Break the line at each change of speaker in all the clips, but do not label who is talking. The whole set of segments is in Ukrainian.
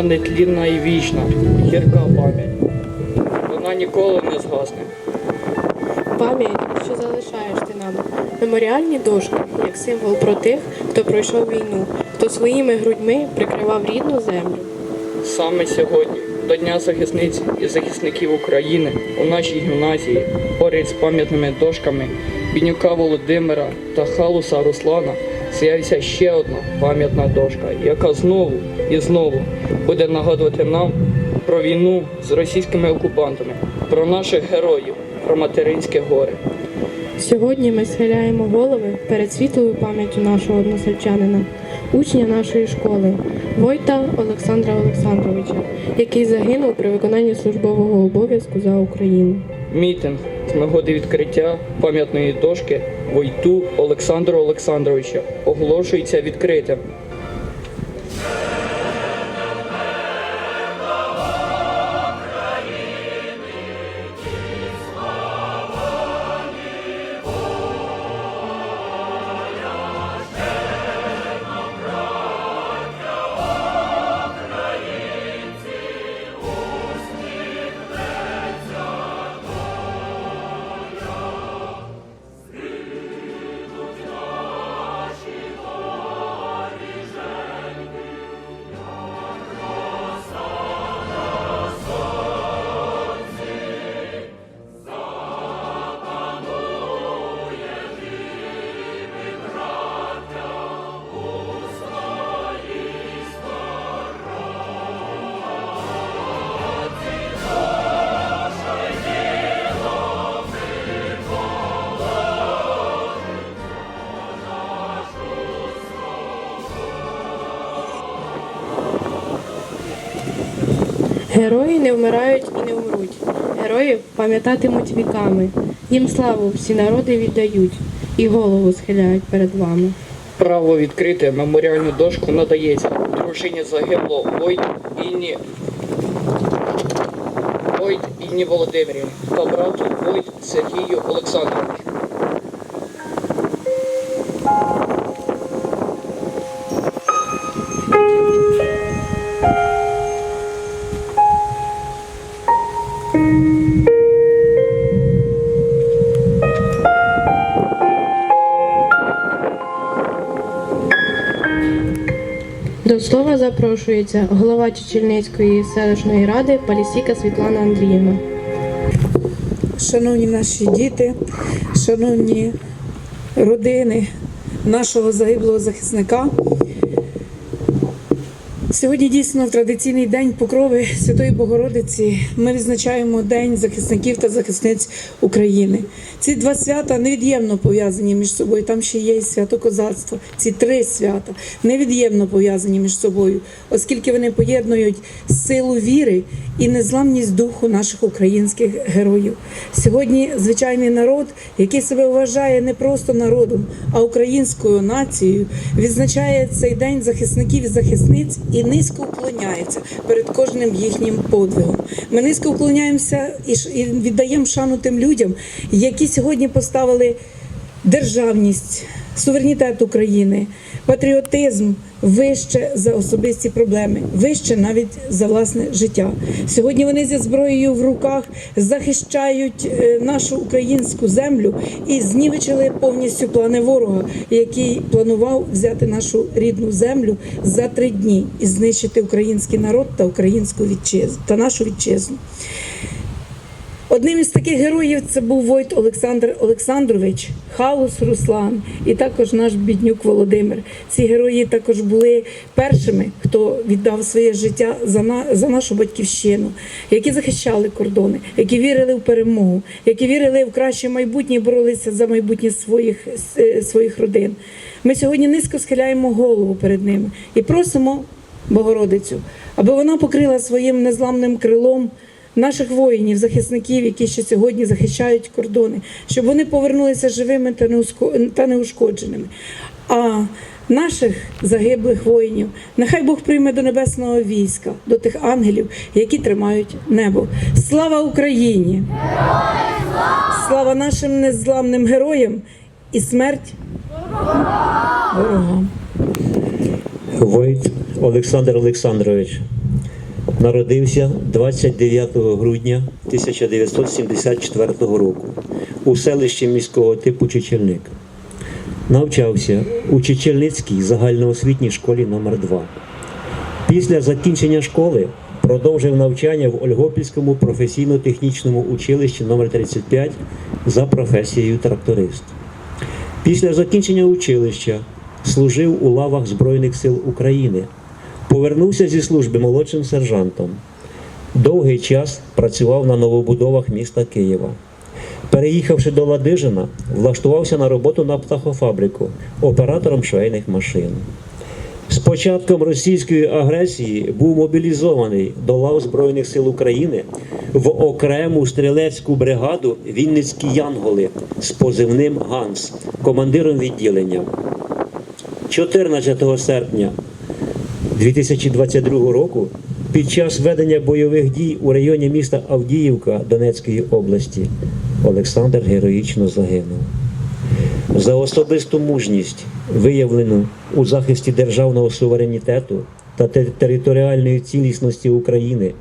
Вона нетлінна і вічна, гірка пам'ять. Вона ніколи не згасне.
Пам'ять, що залишаєш ти нам. Меморіальні дошки, як символ про тих, хто пройшов війну, хто своїми грудьми прикривав рідну землю.
Саме сьогодні, до Дня захисниць і захисників України, у нашій гімназії, поряд з пам'ятними дошками Бінюка Володимира та Халуса Руслана, з'явиться ще одна пам'ятна дошка, яка знову і знову буде нагадувати нам про війну з російськими окупантами, про наших героїв, про материнське горе.
Сьогодні ми схиляємо голови перед світлою пам'яттю нашого односельчанина, учня нашої школи, Войта Олександра Олександровича, який загинув при виконанні службового обов'язку за Україну.
Мітинг з нагоди відкриття пам'ятної дошки Войту Олександру Олександровича оголошується відкритим.
Герої не вмирають і не вмруть. Героїв пам'ятатимуть віками. Їм славу всі народи віддають і голову схиляють перед вами.
Право відкрити меморіальну дошку надається дружині загиблого Войт Інні Войт Інні Володимирівні та брату Войт Сергію Олександровичу.
Слова запрошується голова Чечільницької селищної ради Палісіка Світлана Андріївна.
Шановні наші діти, шановні родини нашого загиблого захисника. Сьогодні дійсно традиційний день покрови Святої Богородиці ми відзначаємо День захисників та захисниць України. Ці два свята невід'ємно пов'язані між собою. Там ще є і свято козацтва. Ці три свята невід'ємно пов'язані між собою, оскільки вони поєднують силу віри і незламність духу наших українських героїв. Сьогодні звичайний народ, який себе вважає не просто народом, а українською нацією, відзначає цей день захисників і захисниць і низько вклоняється перед кожним їхнім подвигом. Ми низько уклоняємося і віддаємо шану тим людям, які сьогодні поставили державність, суверенітет України, патріотизм вище за особисті проблеми, вище навіть за власне життя. Сьогодні вони зі зброєю в руках захищають е, нашу українську землю і знівечили повністю плани ворога, який планував взяти нашу рідну землю за три дні і знищити український народ та українську вітчизну та нашу вітчизну. Одним із таких героїв це був Войт Олександр Олександрович, Халус Руслан і також наш біднюк Володимир. Ці герої також були першими, хто віддав своє життя за, на, за нашу батьківщину, які захищали кордони, які вірили в перемогу, які вірили в краще майбутнє, і боролися за майбутнє своїх, е, своїх родин. Ми сьогодні низько схиляємо голову перед ними і просимо Богородицю, аби вона покрила своїм незламним крилом наших воїнів, захисників, які ще сьогодні захищають кордони, щоб вони повернулися живими та неушкодженими. А наших загиблих воїнів нехай Бог прийме до небесного війська, до тих ангелів, які тримають небо. Слава Україні! Слава нашим незламним героям і смерть ворогам!
Войт Олександр Олександрович, Народився 29 грудня 1974 року у селищі міського типу Чечельник. Навчався у Чечельницькій загальноосвітній школі номер 2 Після закінчення школи продовжив навчання в Ольгопільському професійно-технічному училищі номер 35 за професією тракторист. Після закінчення училища служив у лавах Збройних сил України. Повернувся зі служби молодшим сержантом. Довгий час працював на новобудовах міста Києва. Переїхавши до Ладижина, влаштувався на роботу на птахофабрику оператором швейних машин. З початком російської агресії був мобілізований до лав Збройних сил України в окрему стрілецьку бригаду Вінницькі Янголи з позивним Ганс, командиром відділення. 14 серпня 2022 року під час ведення бойових дій у районі міста Авдіївка Донецької області Олександр героїчно загинув. За особисту мужність, виявлену у захисті державного суверенітету та територіальної цілісності України,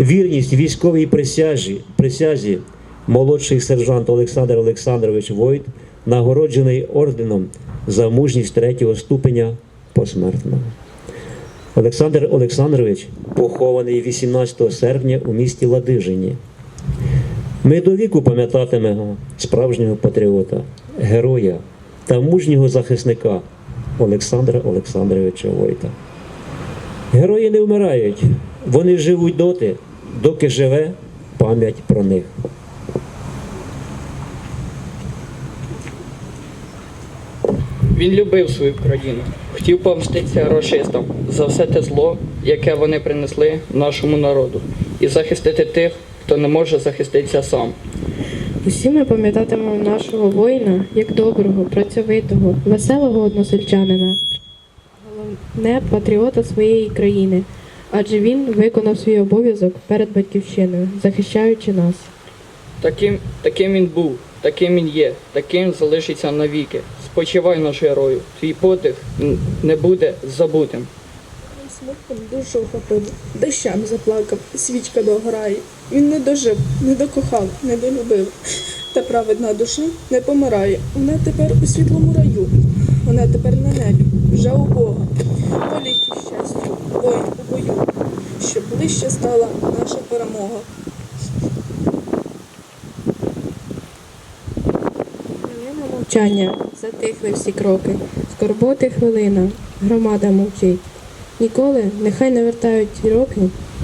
вірність військовій присязі, присязі молодший сержант Олександр Олександрович Войт нагороджений орденом за мужність третього ступеня посмертно. Олександр Олександрович похований 18 серпня у місті Ладижині. Ми до віку пам'ятатимемо справжнього патріота, героя та мужнього захисника Олександра Олександровича Войта. Герої не вмирають, вони живуть доти, доки живе пам'ять про них.
Він любив свою країну, хотів помститися рашистам за все те зло, яке вони принесли нашому народу, і захистити тих, хто не може захиститися сам.
Усі ми пам'ятатимемо нашого воїна як доброго, працьовитого, веселого односельчанина, головне патріота своєї країни, адже він виконав свій обов'язок перед батьківщиною, захищаючи нас.
Таким, таким він був, таким він є, таким залишиться навіки. Спочивай наш герою, твій подих не буде забутим.
Смутком душу охопив, дощами заплакав, свічка догорає. Він не дожив, не докохав, не долюбив. Та праведна душа не помирає. Вона тепер у світлому раю. Вона тепер на небі, вже у Бога. Поліки щастю, воїн у бою, щоб ближче стала наша перемога.
Хвилина мовчання, затихли всі кроки, скорботи хвилина, громада мовчить. Ніколи нехай не вертають ті роки,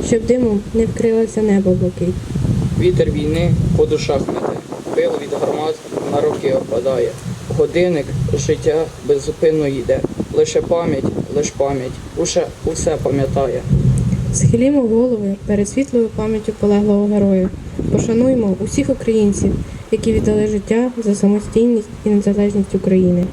щоб димом не вкрилося небо блакить.
Вітер війни по душах мете, пил від гармат на роки опадає. Годинник життя беззупинно йде. Лише пам'ять, лиш пам'ять, усе, усе пам'ятає.
Схилімо голови перед світлою пам'яттю полеглого героя. Пошануймо усіх українців, які віддали життя за самостійність і незалежність України.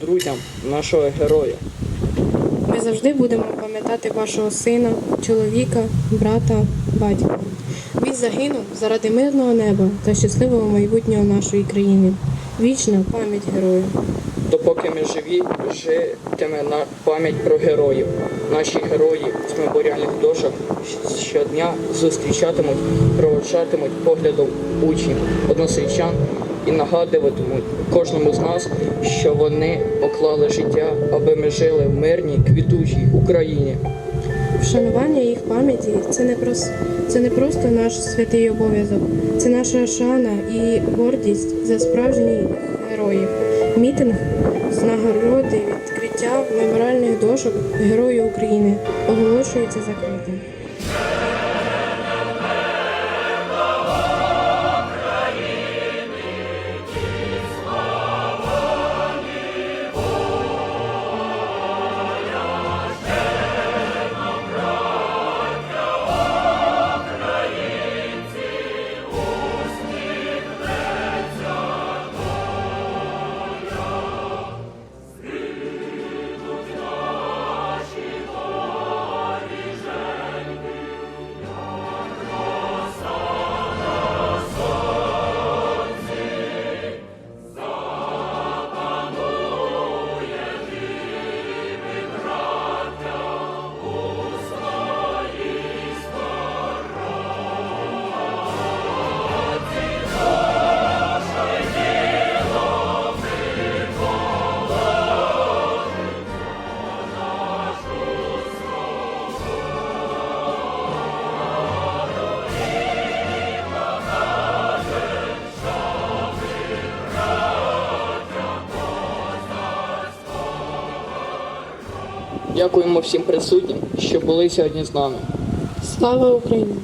Друзям нашого героя.
Ми завжди будемо пам'ятати вашого сина, чоловіка, брата, батька. Він загинув заради мирного неба та щасливого майбутнього нашої країни. Вічна пам'ять героїв.
Допоки ми живі, житиме на пам'ять про героїв. Наші герої з меморіальних дошок щодня зустрічатимуть, проводжатимуть поглядом учнів, односельчан і нагадуватимуть кожному з нас, що вони поклали життя, аби ми жили в мирній, квітучій Україні.
Вшанування їх пам'яті це не прос... це не просто наш святий обов'язок, це наша шана і гордість за справжніх героїв. Мітинг з нагороди відкриття меморіальних дошок Герою України оголошується закритим.
Дякуємо всім присутнім, що були сьогодні з нами.
Слава Україні!